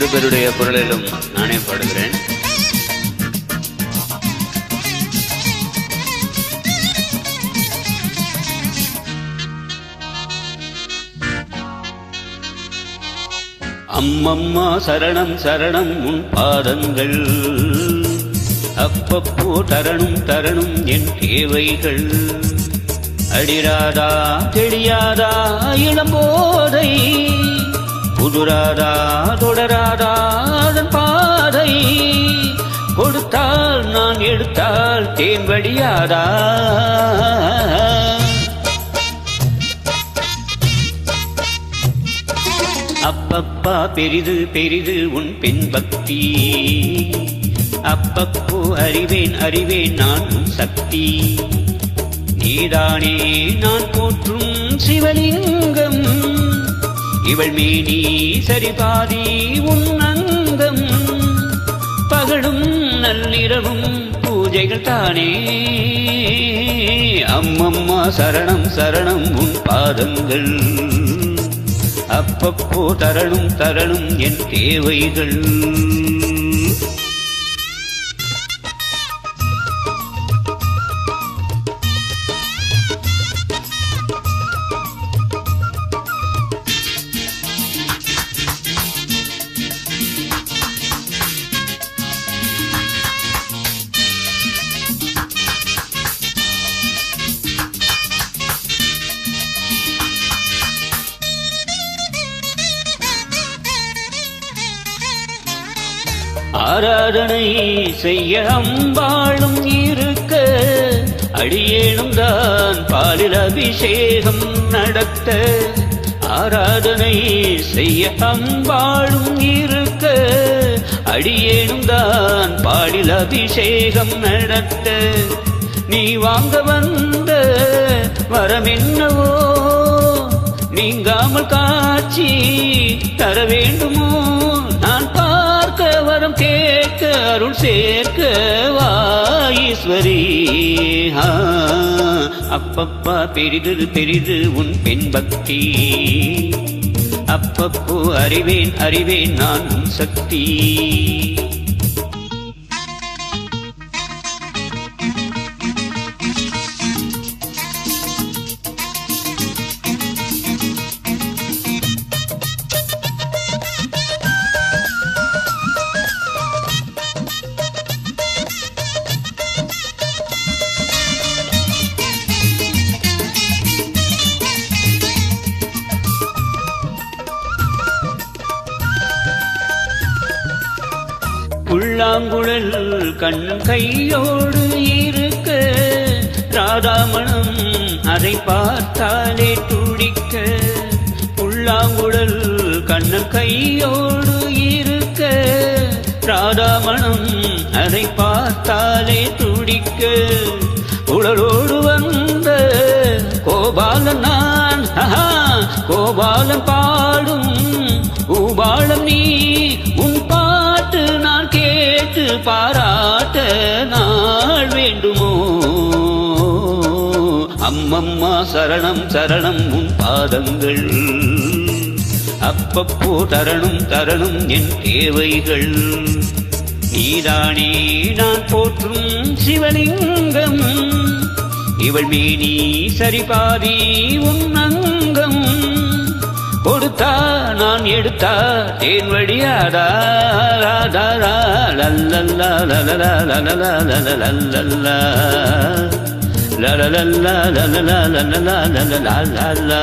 ரெண்டு பேருடைய குரலிலும் நானே பாடுகிறேன். அம்மம்மா சரணம் சரணம் உன் பாதங்கள். அப்பப்போ தரணும் தரணும் என் தேவைகள். அடிராதா தெரியாதா இளம்போ புதுராதா தொடராதா அதன் பாதை. கொடுத்தால் நான் எடுத்தால் தேன்படியாதா அப்பப்பா பெரிது பெரிது உன் பெண் பக்தி. அப்பப்போ அறிவேன் அறிவேன் நான் உன் சக்தி. நீதானே நான் போற்றும் சிவலிங்கம். இவள் மேனி சரிபாதி உன் அங்கம் பகலும் நள்ளிரவும் பூஜைகள் தானே. அம்மம்மா சரணம் சரணம் உன் பாதங்கள். அப்பப்போ தரணும் தரணும் என் தேவைகள். ஆராதனை செய்ய அம்பாளும் இருக்க அடியேனும் தான் பாலில் அபிஷேகம் நடத்த. ஆராதனை செய்ய அம்பாளும் இருக்க அடியேனும் தான் பாலில் அபிஷேகம் நடத்த. நீ வாங்க வந்த வரமென்னவோ நீங்காமல் காட்சி தர வேண்டும் அருள் சேர்க்க வாஈஸ்வரி அப்பப்பா பெரிது பெரிது உன் பெண் பக்தி. அப்பப்போ அறிவேன் அறிவேன் நான் உன் சக்தி. புல்லாங்குழல் கண்ணன் கையோடு இருக்க ராதாமணம் அதை பார்த்தாலே துடிக்க. புல்லாங்குழல் கண்ணன் கையோடு இரு ராதாமணம் அதை பார்த்தாலே துடிக்க. உடலோடு வந்த கோபாலன் நான். கோபாலன் பாடும் பூபாலம் நீ. உன் பாட்டு நான் கேட்டு பாராட்ட நாள் வேண்டுமோ? அம்மம்மா சரணம் சரணம் உன் பாதங்கள். அப்பப்போ தரணும் தரணும் என் தேவைகள் நீதானே நான் போற்றும் சிவலிங்கம் இவள் மேனி சரிபாதி உன்னங்கம் கொடுத்தா நான் எடுத்தா தேன் வழியாதா ராதா ரா லல்லல்லா லலலா லலலா லலலல்லா லலலல்லா